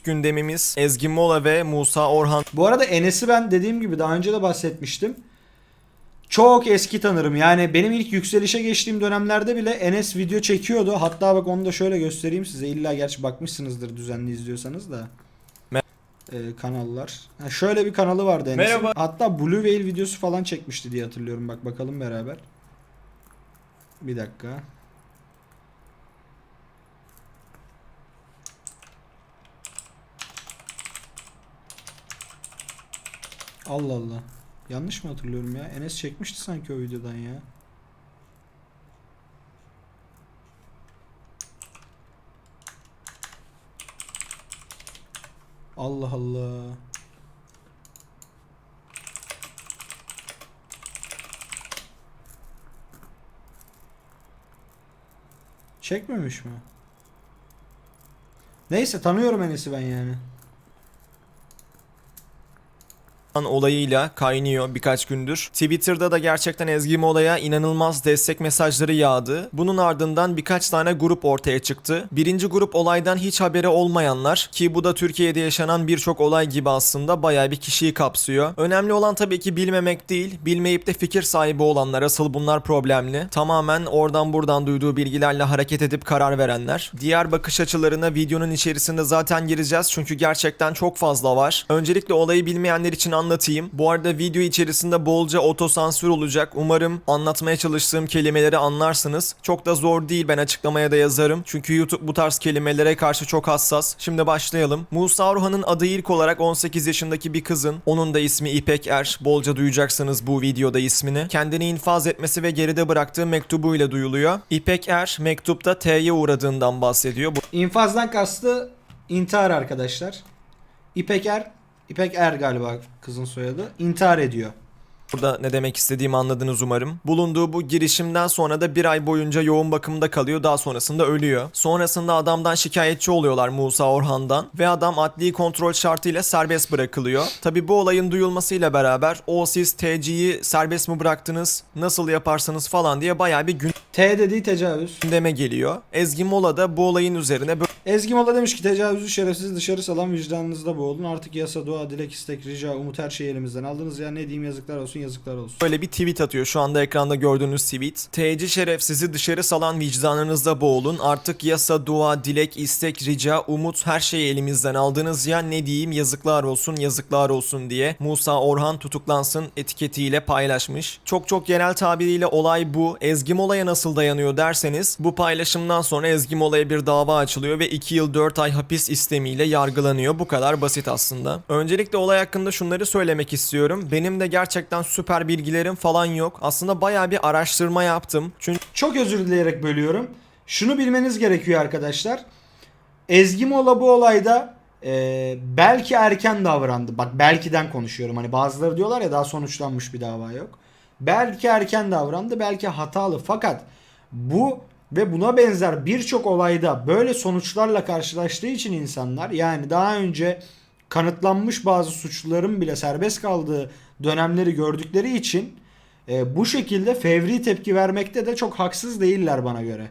gündemimiz Ezgi Mola ve Musa Orhan Bu arada Enes'i ben dediğim gibi daha önce de bahsetmiştim. Çok eski tanırım. Yani benim ilk yükselişe geçtiğim dönemlerde bile Enes video çekiyordu. Hatta bak onu da şöyle göstereyim size. İlla gerçi bakmışsınızdır düzenli izliyorsanız da. Me- Ee, kanallar. Ha, şöyle bir kanalı vardı Enes'in. Merhaba. Hatta Blue Whale videosu falan çekmişti diye hatırlıyorum. Bak bakalım beraber. Bir dakika. Allah Allah. Yanlış mı hatırlıyorum ya? Enes çekmişti sanki o videodan ya. Allah Allah. Çekmemiş mi? Neyse tanıyorum Enes'i ben yani. Olayıyla kaynıyor birkaç gündür. Twitter'da da gerçekten Ezgi Mola'ya inanılmaz destek mesajları yağdı. Bunun ardından birkaç tane grup ortaya çıktı. Birinci grup olaydan hiç haberi olmayanlar ki bu da Türkiye'de yaşanan birçok olay gibi aslında bayağı bir kişiyi kapsıyor. Önemli olan tabii ki bilmemek değil, bilmeyip de fikir sahibi olanlar asıl bunlar problemli. Tamamen oradan buradan duyduğu bilgilerle hareket edip karar verenler. Diğer bakış açılarına videonun içerisinde zaten gireceğiz çünkü gerçekten çok fazla var. Öncelikle olayı bilmeyenler için anlatayım. Bu arada video içerisinde bolca otosansür olacak. Umarım anlatmaya çalıştığım kelimeleri anlarsınız. Çok da zor değil ben açıklamaya da yazarım. Çünkü YouTube bu tarz kelimelere karşı çok hassas. Şimdi başlayalım. Musa Orhan'ın adı ilk olarak 18 yaşındaki bir kızın. Onun da ismi İpek Er. Bolca duyacaksınız bu videoda ismini. Kendini infaz etmesi ve geride bıraktığı mektubuyla duyuluyor. İpek Er mektupta T'ye uğradığından bahsediyor. Bu İnfazdan kastı intihar arkadaşlar. İpek Er, İpek Er galiba kızın soyadı. İntihar ediyor. Burada ne demek istediğimi anladınız umarım. Bulunduğu bu girişimden sonra da bir ay boyunca yoğun bakımda kalıyor daha sonrasında ölüyor. Sonrasında adamdan şikayetçi oluyorlar Musa Orhan'dan ve adam adli kontrol şartıyla serbest bırakılıyor. Tabi bu olayın duyulmasıyla beraber o siz TC'yi serbest mi bıraktınız nasıl yaparsanız falan diye bayağı bir T dediği tecavüz. gündeme geliyor. Ezgi Mola da bu olayın üzerine Ezgi Mola demiş ki tecavüzü şerefsiz dışarı salan vicdanınızda boğulun. Artık yasa, dua, dilek, istek, rica, umut her şeyi elimizden aldınız ya ne diyeyim yazıklar olsun yazıklar olsun. Böyle bir tweet atıyor. Şu anda ekranda gördüğünüz tweet. TC şerefsizi dışarı salan vicdanınızda boğulun. Artık yasa, dua, dilek, istek, rica, umut her şeyi elimizden aldınız ya ne diyeyim yazıklar olsun yazıklar olsun diye Musa Orhan tutuklansın etiketiyle paylaşmış. Çok çok genel tabiriyle olay bu. Ezgi Mola'ya nasıl dayanıyor derseniz bu paylaşımdan sonra Ezgi Mola'ya bir dava açılıyor ve 2 yıl 4 ay hapis istemiyle yargılanıyor. Bu kadar basit aslında. Öncelikle olay hakkında şunları söylemek istiyorum. Benim de gerçekten süper bilgilerim falan yok. Aslında bayağı bir araştırma yaptım. Çünkü Çok özür dileyerek bölüyorum. Şunu bilmeniz gerekiyor arkadaşlar. Ezgi Mola bu olayda e, belki erken davrandı. Bak belkiden konuşuyorum. Hani bazıları diyorlar ya daha sonuçlanmış bir dava yok. Belki erken davrandı, belki hatalı. Fakat bu ve buna benzer birçok olayda böyle sonuçlarla karşılaştığı için insanlar yani daha önce kanıtlanmış bazı suçluların bile serbest kaldığı dönemleri gördükleri için e, bu şekilde fevri tepki vermekte de çok haksız değiller bana göre.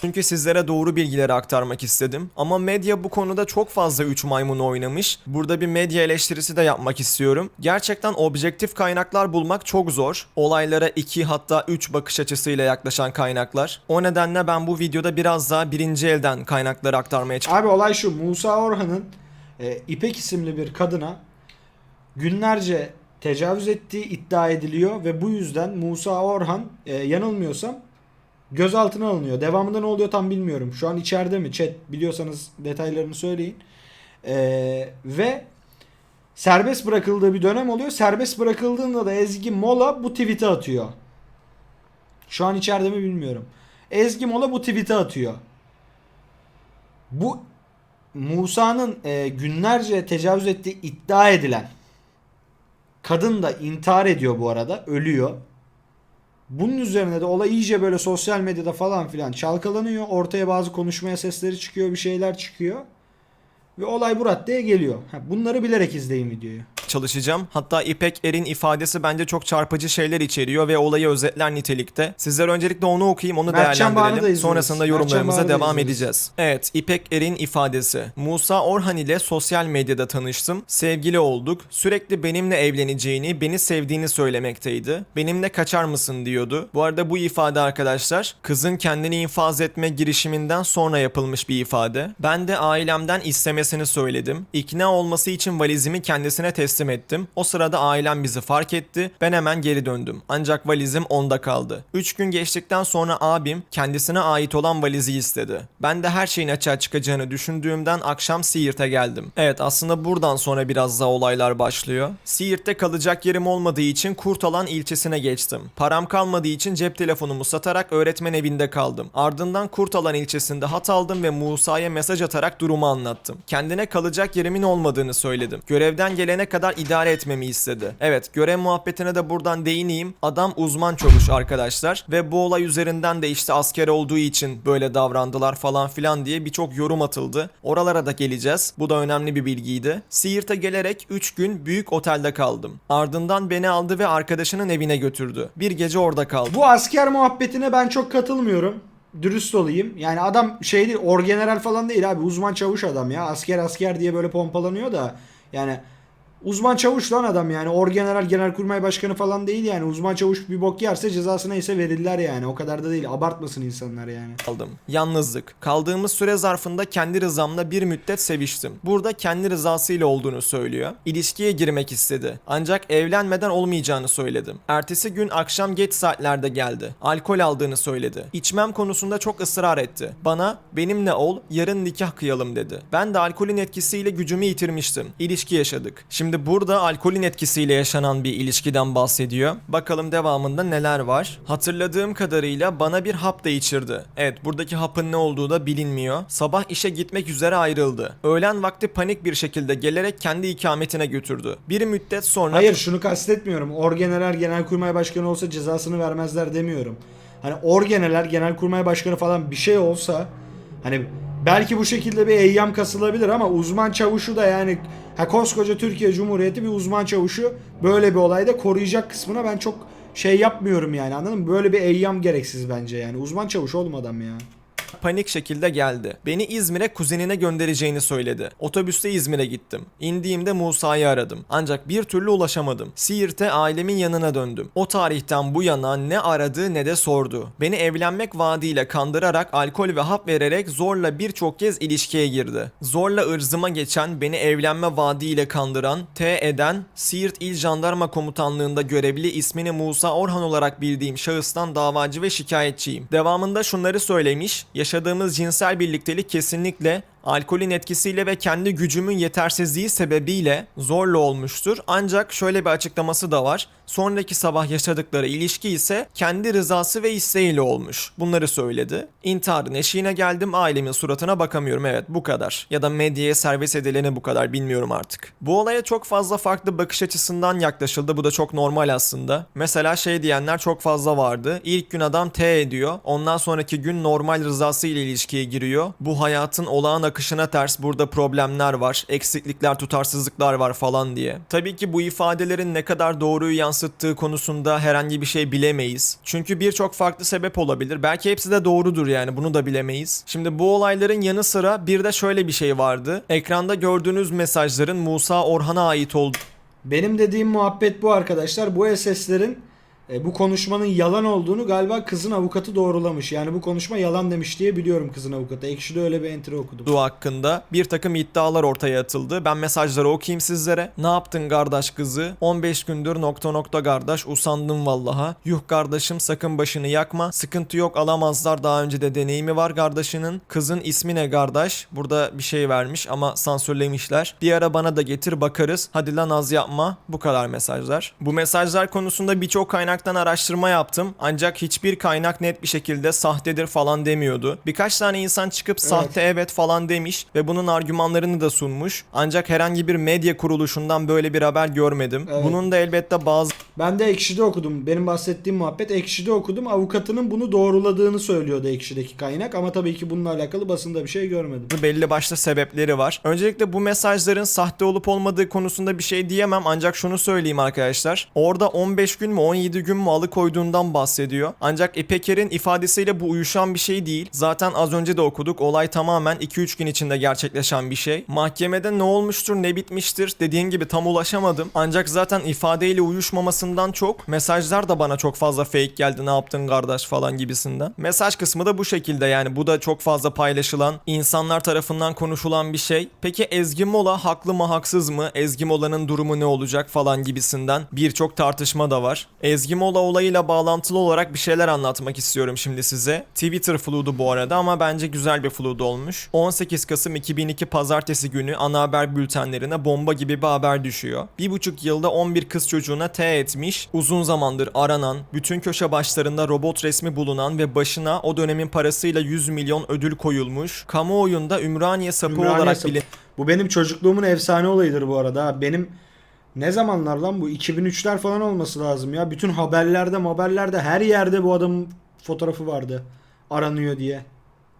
Çünkü sizlere doğru bilgileri aktarmak istedim. Ama medya bu konuda çok fazla 3 maymun oynamış. Burada bir medya eleştirisi de yapmak istiyorum. Gerçekten objektif kaynaklar bulmak çok zor. Olaylara 2 hatta 3 bakış açısıyla yaklaşan kaynaklar. O nedenle ben bu videoda biraz daha birinci elden kaynakları aktarmaya Abi olay şu Musa Orhan'ın e, İpek isimli bir kadına günlerce tecavüz ettiği iddia ediliyor ve bu yüzden Musa Orhan e, yanılmıyorsam gözaltına alınıyor. Devamında ne oluyor tam bilmiyorum. Şu an içeride mi? Chat biliyorsanız detaylarını söyleyin. E, ve serbest bırakıldığı bir dönem oluyor. Serbest bırakıldığında da Ezgi Mola bu tweet'i atıyor. Şu an içeride mi bilmiyorum. Ezgi Mola bu tweet'i atıyor. Bu Musa'nın e, günlerce tecavüz ettiği iddia edilen kadın da intihar ediyor bu arada. Ölüyor. Bunun üzerine de olay iyice böyle sosyal medyada falan filan çalkalanıyor. Ortaya bazı konuşmaya sesleri çıkıyor. Bir şeyler çıkıyor. Ve olay bu raddeye geliyor. Bunları bilerek izleyin videoyu. Çalışacağım. Hatta İpek Er'in ifadesi bence çok çarpıcı şeyler içeriyor ve olayı özetler nitelikte. Sizler öncelikle onu okuyayım, onu Mertcan değerlendirelim. Sonrasında yorumlarımıza devam edeceğiz. Evet, İpek Er'in ifadesi. Musa Orhan ile sosyal medyada tanıştım. Sevgili olduk. Sürekli benimle evleneceğini, beni sevdiğini söylemekteydi. Benimle kaçar mısın diyordu. Bu arada bu ifade arkadaşlar kızın kendini infaz etme girişiminden sonra yapılmış bir ifade. Ben de ailemden istemesini söyledim. İkna olması için valizimi kendisine teslim ettim. O sırada ailem bizi fark etti. Ben hemen geri döndüm. Ancak valizim onda kaldı. 3 gün geçtikten sonra abim kendisine ait olan valizi istedi. Ben de her şeyin açığa çıkacağını düşündüğümden akşam Siirt'e geldim. Evet aslında buradan sonra biraz daha olaylar başlıyor. Siirt'te kalacak yerim olmadığı için Kurtalan ilçesine geçtim. Param kalmadığı için cep telefonumu satarak öğretmen evinde kaldım. Ardından Kurtalan ilçesinde hat aldım ve Musa'ya mesaj atarak durumu anlattım. Kendine kalacak yerimin olmadığını söyledim. Görevden gelene kadar idare etmemi istedi. Evet görev muhabbetine de buradan değineyim. Adam uzman çavuş arkadaşlar ve bu olay üzerinden de işte asker olduğu için böyle davrandılar falan filan diye birçok yorum atıldı. Oralara da geleceğiz. Bu da önemli bir bilgiydi. Siirt'e gelerek 3 gün büyük otelde kaldım. Ardından beni aldı ve arkadaşının evine götürdü. Bir gece orada kaldım. Bu asker muhabbetine ben çok katılmıyorum. Dürüst olayım. Yani adam şey değil, orgeneral falan değil abi. Uzman çavuş adam ya. Asker asker diye böyle pompalanıyor da. Yani uzman çavuş lan adam yani. Orgeneral genelkurmay başkanı falan değil yani. Uzman çavuş bir bok yerse cezası neyse verirler yani. O kadar da değil. Abartmasın insanlar yani. kaldım. Yalnızlık. Kaldığımız süre zarfında kendi rızamla bir müddet seviştim. Burada kendi rızasıyla olduğunu söylüyor. İlişkiye girmek istedi. Ancak evlenmeden olmayacağını söyledim. Ertesi gün akşam geç saatlerde geldi. Alkol aldığını söyledi. İçmem konusunda çok ısrar etti. Bana benimle ol yarın nikah kıyalım dedi. Ben de alkolün etkisiyle gücümü yitirmiştim. İlişki yaşadık. Şimdi burada alkolün etkisiyle yaşanan bir ilişkiden bahsediyor. Bakalım devamında neler var. Hatırladığım kadarıyla bana bir hap da içirdi. Evet buradaki hapın ne olduğu da bilinmiyor. Sabah işe gitmek üzere ayrıldı. Öğlen vakti panik bir şekilde gelerek kendi ikametine götürdü. Bir müddet sonra Hayır şunu kastetmiyorum. Orgeneral genelkurmay başkanı olsa cezasını vermezler demiyorum. Hani orgeneral genelkurmay başkanı falan bir şey olsa hani belki bu şekilde bir eyyam kasılabilir ama uzman çavuşu da yani ha koskoca Türkiye Cumhuriyeti bir uzman çavuşu böyle bir olayda koruyacak kısmına ben çok şey yapmıyorum yani anladın mı? Böyle bir eyyam gereksiz bence yani. Uzman çavuş oğlum adam ya. Panik şekilde geldi. Beni İzmir'e kuzenine göndereceğini söyledi. Otobüste İzmir'e gittim. İndiğimde Musa'yı aradım. Ancak bir türlü ulaşamadım. Siirt'e ailemin yanına döndüm. O tarihten bu yana ne aradı ne de sordu. Beni evlenmek vaadiyle kandırarak alkol ve hap vererek zorla birçok kez ilişkiye girdi. Zorla ırzıma geçen, beni evlenme vaadiyle kandıran, T eden, Siirt İl Jandarma Komutanlığında görevli ismini Musa Orhan olarak bildiğim şahıstan davacı ve şikayetçiyim. Devamında şunları söylemiş, yaşadığımız cinsel birliktelik kesinlikle alkolün etkisiyle ve kendi gücümün yetersizliği sebebiyle zorla olmuştur. Ancak şöyle bir açıklaması da var. Sonraki sabah yaşadıkları ilişki ise kendi rızası ve isteğiyle olmuş. Bunları söyledi. İntiharın eşiğine geldim ailemin suratına bakamıyorum evet bu kadar. Ya da medyaya servis edileni bu kadar bilmiyorum artık. Bu olaya çok fazla farklı bakış açısından yaklaşıldı. Bu da çok normal aslında. Mesela şey diyenler çok fazla vardı. İlk gün adam T ediyor. Ondan sonraki gün normal rızası ile ilişkiye giriyor. Bu hayatın olağan akışına ters. Burada problemler var. Eksiklikler, tutarsızlıklar var falan diye. Tabii ki bu ifadelerin ne kadar doğruyu yansıttığı konusunda herhangi bir şey bilemeyiz. Çünkü birçok farklı sebep olabilir. Belki hepsi de doğrudur yani bunu da bilemeyiz. Şimdi bu olayların yanı sıra bir de şöyle bir şey vardı. Ekranda gördüğünüz mesajların Musa Orhan'a ait olduğu Benim dediğim muhabbet bu arkadaşlar. Bu SS'lerin e, bu konuşmanın yalan olduğunu galiba kızın avukatı doğrulamış. Yani bu konuşma yalan demiş diye biliyorum kızın avukatı. Ekşi'de öyle bir entry okudum. olduğu hakkında bir takım iddialar ortaya atıldı. Ben mesajları okuyayım sizlere. Ne yaptın kardeş kızı? 15 gündür nokta nokta kardeş usandım vallaha. Yuh kardeşim sakın başını yakma. Sıkıntı yok alamazlar daha önce de deneyimi var kardeşinin. Kızın ismi ne kardeş? Burada bir şey vermiş ama sansürlemişler. Bir ara bana da getir bakarız. Hadi lan az yapma. Bu kadar mesajlar. Bu mesajlar konusunda birçok kaynaktan araştırma yaptım. Ancak hiçbir kaynak net bir şekilde sahtedir falan demiyordu. Birkaç tane insan çıkıp sahte evet falan demiş ve bunun argümanlarını da sunmuş. Ancak herhangi bir medya kuruluşundan böyle bir haber görmedim. Evet. Bunun da elbette bazı Ben de Ekşi'de okudum. Benim bahsettiğim muhabbet Ekşi'de okudum. Avukatının bunu doğruladığını söylüyordu Ekşi'deki kaynak. Ama tabii ki bununla alakalı basında bir şey görmedim. belli başlı sebepleri var. Öncelikle bu mesajların sahte olup olmadığı konusunda bir şey diyemem ancak şunu söyleyeyim arkadaşlar. Orada 15 gün mü 17 gün mü alıkoyduğundan bahsediyor. Ancak İpeker'in ifadesiyle bu uyuşan bir şey değil. Zaten az önce de okuduk. Olay tamamen 2-3 gün içinde gerçekleşen bir şey. Mahkemede ne olmuştur ne bitmiştir dediğin gibi tam ulaşamadım. Ancak zaten ifadeyle uyuşmamasından çok mesajlar da bana çok fazla fake geldi ne yaptın kardeş falan gibisinden. Mesaj kısmı da bu şekilde yani bu da çok fazla paylaşılan insanlar tarafından konuşulan bir şey. Peki Ezgi Mola haklı mı haksız mı? Ezgi Mola'nın durumu ne olacak falan gibisinden birçok tartışma da var. Ezgi Mola olayıyla bağlantılı olarak bir şeyler anlatmak istiyorum şimdi size. Twitter fludu bu arada ama bence güzel bir flood olmuş. 18 Kasım 2002 pazartesi günü ana haber bültenlerine bomba gibi bir haber düşüyor. Bir buçuk yılda 11 kız çocuğuna T etmiş, uzun zamandır aranan, bütün köşe başlarında robot resmi bulunan ve başına o dönemin parasıyla 100 milyon ödül koyulmuş. Kamuoyunda Ümraniye sapı Ümraniye olarak sapı. bilin Bu benim çocukluğumun efsane olayıdır bu arada. Benim ne zamanlar lan bu 2003'ler falan olması lazım ya. Bütün haberlerde haberlerde her yerde bu adamın fotoğrafı vardı. Aranıyor diye.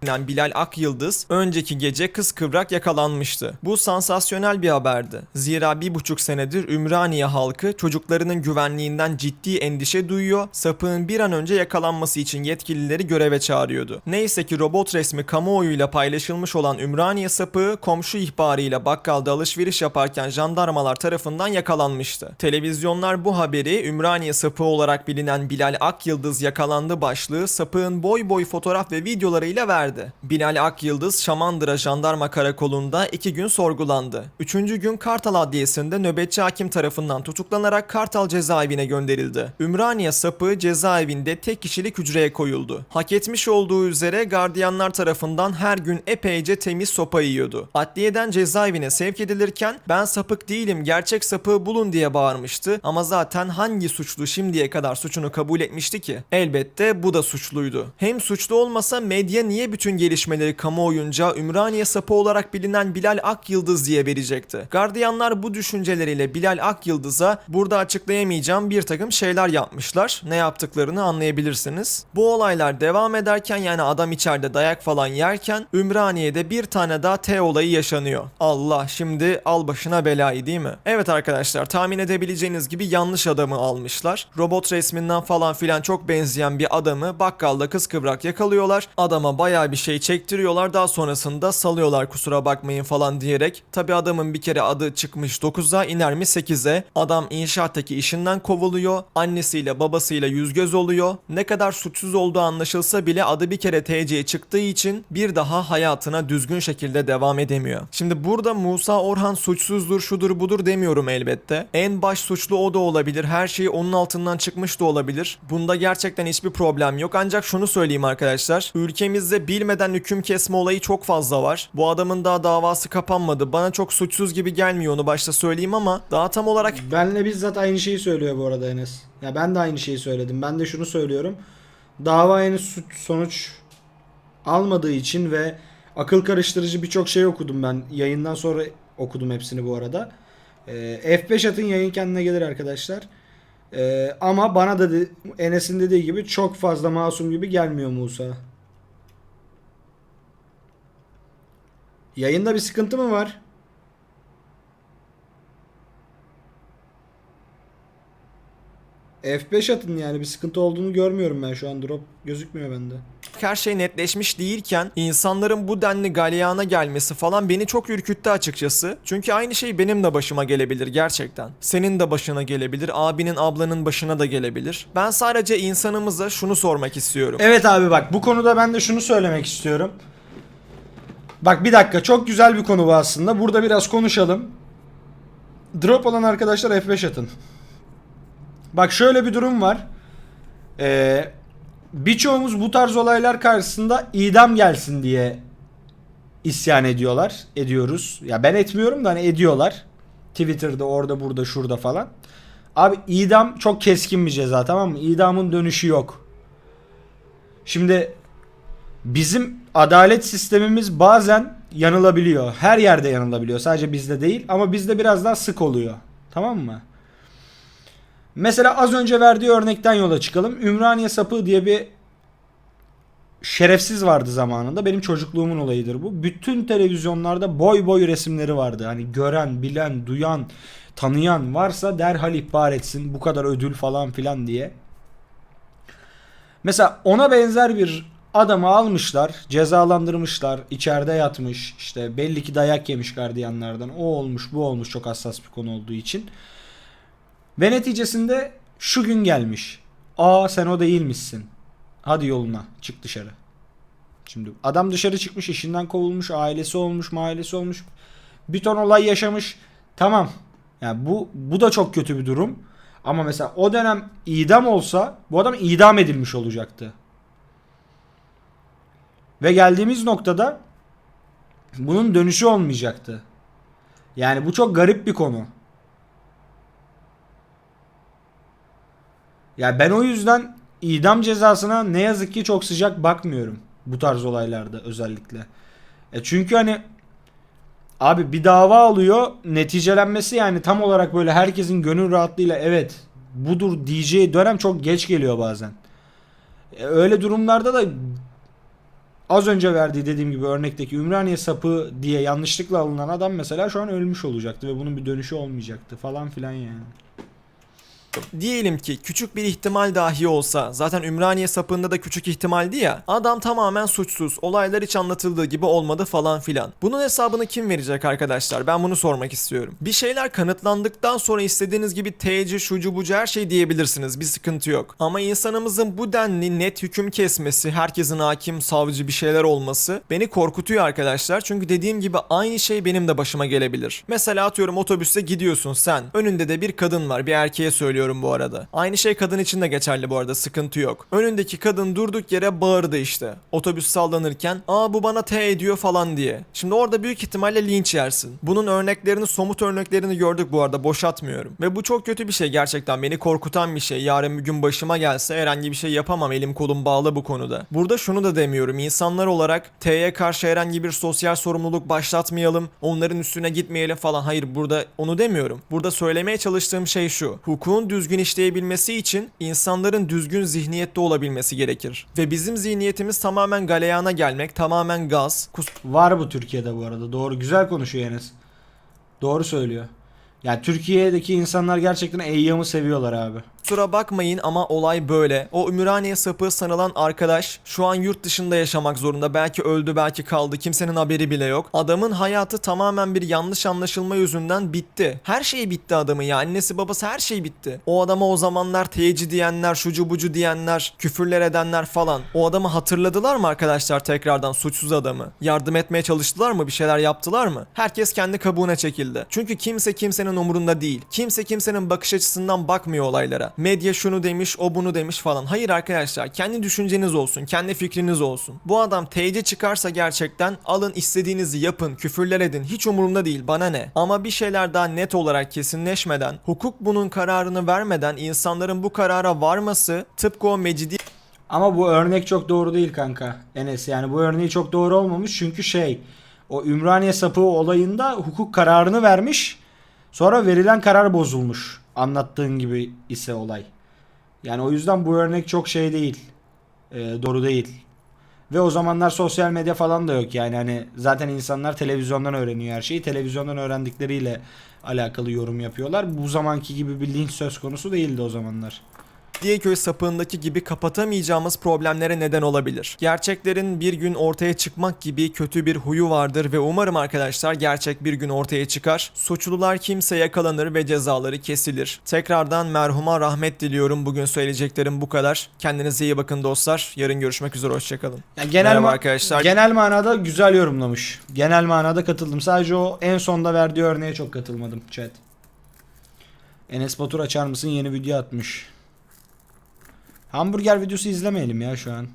Bilinen Bilal Akyıldız önceki gece kız kıvrak yakalanmıştı. Bu sansasyonel bir haberdi. Zira bir buçuk senedir Ümraniye halkı çocuklarının güvenliğinden ciddi endişe duyuyor, sapığın bir an önce yakalanması için yetkilileri göreve çağırıyordu. Neyse ki robot resmi kamuoyuyla paylaşılmış olan Ümraniye sapığı komşu ihbarıyla bakkalda alışveriş yaparken jandarmalar tarafından yakalanmıştı. Televizyonlar bu haberi Ümraniye sapığı olarak bilinen Bilal Akyıldız yakalandı başlığı sapığın boy boy fotoğraf ve videolarıyla verdi. Bilal Akyıldız Şamandıra Jandarma Karakolu'nda iki gün sorgulandı. Üçüncü gün Kartal Adliyesi'nde nöbetçi hakim tarafından tutuklanarak Kartal cezaevine gönderildi. Ümraniye sapığı cezaevinde tek kişilik hücreye koyuldu. Hak etmiş olduğu üzere gardiyanlar tarafından her gün epeyce temiz sopa yiyordu. Adliyeden cezaevine sevk edilirken ben sapık değilim gerçek sapığı bulun diye bağırmıştı ama zaten hangi suçlu şimdiye kadar suçunu kabul etmişti ki? Elbette bu da suçluydu. Hem suçlu olmasa medya niye bütün gelişmeleri kamuoyunca Ümraniye sapı olarak bilinen Bilal Akyıldız diye verecekti? Gardiyanlar bu düşünceleriyle Bilal Akyıldız'a burada açıklayamayacağım bir takım şeyler yapmışlar. Ne yaptıklarını anlayabilirsiniz. Bu olaylar devam ederken yani adam içeride dayak falan yerken Ümraniye'de bir tane daha T olayı yaşanıyor. Allah şimdi al başına belayı değil mi? Evet arkadaşlar tahmin edebileceğiniz gibi yanlış adamı almışlar. Robot resminden falan filan çok benzeyen bir adamı bakkalda kız kıvrak yakalıyorlar. Adama bayağı bir şey çektiriyorlar daha sonrasında salıyorlar kusura bakmayın falan diyerek. Tabi adamın bir kere adı çıkmış 9'a iner mi 8'e. Adam inşaattaki işinden kovuluyor. Annesiyle babasıyla yüz göz oluyor. Ne kadar suçsuz olduğu anlaşılsa bile adı bir kere TC'ye çıktığı için bir daha hayatına düzgün şekilde devam edemiyor. Şimdi burada Musa Orhan suçsuzdur şudur budur demiyorum elbette. En baş suçlu o da olabilir. Her şey onun altından çıkmış da olabilir. Bunda gerçekten hiçbir problem yok. Ancak şunu söyleyeyim arkadaşlar. Ülkemizde bilmeden hüküm kesme olayı çok fazla var. Bu adamın daha davası kapanmadı. Bana çok suçsuz gibi gelmiyor onu başta söyleyeyim ama daha tam olarak Benle bizzat aynı şeyi söylüyor bu arada Enes. Ya ben de aynı şeyi söyledim. Ben de şunu söylüyorum. Dava henüz sonuç almadığı için ve akıl karıştırıcı birçok şey okudum ben. Yayından sonra okudum hepsini bu arada. Ee, F5 atın yayın kendine gelir arkadaşlar. Ee, ama bana da Enes'in dediği gibi çok fazla masum gibi gelmiyor Musa. Yayında bir sıkıntı mı var? F5 atın yani bir sıkıntı olduğunu görmüyorum ben şu an drop gözükmüyor bende. her şey netleşmiş değilken insanların bu denli galyana gelmesi falan beni çok ürküttü açıkçası. Çünkü aynı şey benim de başıma gelebilir gerçekten. Senin de başına gelebilir, abinin ablanın başına da gelebilir. Ben sadece insanımıza şunu sormak istiyorum. Evet abi bak bu konuda ben de şunu söylemek istiyorum. Bak bir dakika çok güzel bir konu bu aslında. Burada biraz konuşalım. Drop olan arkadaşlar F5 atın. Bak şöyle bir durum var. Ee, birçoğumuz bu tarz olaylar karşısında idam gelsin diye isyan ediyorlar. Ediyoruz. Ya ben etmiyorum da hani ediyorlar. Twitter'da orada burada şurada falan. Abi idam çok keskin bir ceza tamam mı? İdamın dönüşü yok. Şimdi bizim adalet sistemimiz bazen yanılabiliyor. Her yerde yanılabiliyor. Sadece bizde değil ama bizde biraz daha sık oluyor. Tamam mı? Mesela az önce verdiği örnekten yola çıkalım. Ümraniye sapığı diye bir şerefsiz vardı zamanında. Benim çocukluğumun olayıdır bu. Bütün televizyonlarda boy boy resimleri vardı. Hani gören, bilen, duyan, tanıyan varsa derhal ihbar etsin. Bu kadar ödül falan filan diye. Mesela ona benzer bir adamı almışlar, cezalandırmışlar, içeride yatmış, işte belli ki dayak yemiş gardiyanlardan. O olmuş, bu olmuş çok hassas bir konu olduğu için. Ve neticesinde şu gün gelmiş. Aa sen o değilmişsin. Hadi yoluna çık dışarı. Şimdi adam dışarı çıkmış işinden kovulmuş ailesi olmuş mailesi olmuş. Bir ton olay yaşamış. Tamam. Yani bu bu da çok kötü bir durum. Ama mesela o dönem idam olsa bu adam idam edilmiş olacaktı. Ve geldiğimiz noktada bunun dönüşü olmayacaktı. Yani bu çok garip bir konu. Ya ben o yüzden idam cezasına ne yazık ki çok sıcak bakmıyorum. Bu tarz olaylarda özellikle. E çünkü hani abi bir dava alıyor neticelenmesi yani tam olarak böyle herkesin gönül rahatlığıyla evet budur diyeceği dönem çok geç geliyor bazen. E öyle durumlarda da az önce verdiği dediğim gibi örnekteki Ümraniye sapı diye yanlışlıkla alınan adam mesela şu an ölmüş olacaktı ve bunun bir dönüşü olmayacaktı falan filan yani. Diyelim ki küçük bir ihtimal dahi olsa zaten Ümraniye sapığında da küçük ihtimaldi ya adam tamamen suçsuz olaylar hiç anlatıldığı gibi olmadı falan filan. Bunun hesabını kim verecek arkadaşlar ben bunu sormak istiyorum. Bir şeyler kanıtlandıktan sonra istediğiniz gibi TC şucu bucu her şey diyebilirsiniz bir sıkıntı yok. Ama insanımızın bu denli net hüküm kesmesi herkesin hakim savcı bir şeyler olması beni korkutuyor arkadaşlar. Çünkü dediğim gibi aynı şey benim de başıma gelebilir. Mesela atıyorum otobüste gidiyorsun sen önünde de bir kadın var bir erkeğe söylüyorum bu arada. Aynı şey kadın için de geçerli bu arada sıkıntı yok. Önündeki kadın durduk yere bağırdı işte. Otobüs sallanırken aa bu bana T ediyor falan diye. Şimdi orada büyük ihtimalle linç yersin. Bunun örneklerini somut örneklerini gördük bu arada boşatmıyorum. Ve bu çok kötü bir şey gerçekten beni korkutan bir şey. Yarın bir gün başıma gelse herhangi bir şey yapamam elim kolum bağlı bu konuda. Burada şunu da demiyorum insanlar olarak T'ye karşı herhangi bir sosyal sorumluluk başlatmayalım. Onların üstüne gitmeyelim falan. Hayır burada onu demiyorum. Burada söylemeye çalıştığım şey şu. Hukukun düzgün işleyebilmesi için insanların düzgün zihniyette olabilmesi gerekir. Ve bizim zihniyetimiz tamamen galeyana gelmek, tamamen gaz, kus Var bu Türkiye'de bu arada. Doğru. Güzel konuşuyor Enes. Doğru söylüyor. Yani Türkiye'deki insanlar gerçekten Eyyam'ı seviyorlar abi. Kusura bakmayın ama olay böyle. O Ümraniye sapığı sanılan arkadaş şu an yurt dışında yaşamak zorunda. Belki öldü belki kaldı. Kimsenin haberi bile yok. Adamın hayatı tamamen bir yanlış anlaşılma yüzünden bitti. Her şey bitti adamın ya. Annesi babası her şey bitti. O adama o zamanlar teyci diyenler, şucu bucu diyenler, küfürler edenler falan. O adamı hatırladılar mı arkadaşlar tekrardan suçsuz adamı? Yardım etmeye çalıştılar mı? Bir şeyler yaptılar mı? Herkes kendi kabuğuna çekildi. Çünkü kimse kimsenin umurunda değil. Kimse kimsenin bakış açısından bakmıyor olaylara. Medya şunu demiş, o bunu demiş falan. Hayır arkadaşlar, kendi düşünceniz olsun, kendi fikriniz olsun. Bu adam TC çıkarsa gerçekten alın istediğinizi yapın, küfürler edin. Hiç umurumda değil, bana ne? Ama bir şeyler daha net olarak kesinleşmeden, hukuk bunun kararını vermeden insanların bu karara varması tıpkı o Mecidi Ama bu örnek çok doğru değil kanka. Enes yani bu örneği çok doğru olmamış çünkü şey o Ümraniye sapığı olayında hukuk kararını vermiş. Sonra verilen karar bozulmuş. Anlattığın gibi ise olay. Yani o yüzden bu örnek çok şey değil. Ee, doğru değil. Ve o zamanlar sosyal medya falan da yok yani hani zaten insanlar televizyondan öğreniyor her şeyi. Televizyondan öğrendikleriyle alakalı yorum yapıyorlar. Bu zamanki gibi bir linç söz konusu değildi o zamanlar. Mecidiyekköy sapığındaki gibi kapatamayacağımız problemlere neden olabilir. Gerçeklerin bir gün ortaya çıkmak gibi kötü bir huyu vardır ve umarım arkadaşlar gerçek bir gün ortaya çıkar. Suçlular kimse yakalanır ve cezaları kesilir. Tekrardan merhuma rahmet diliyorum. Bugün söyleyeceklerim bu kadar. Kendinize iyi bakın dostlar. Yarın görüşmek üzere hoşçakalın. Ya genel Merhaba arkadaşlar. Genel manada güzel yorumlamış. Genel manada katıldım. Sadece o en sonda verdiği örneğe çok katılmadım chat. Enes Batur açar mısın yeni video atmış. Hamburger videosu izlemeyelim ya şu an.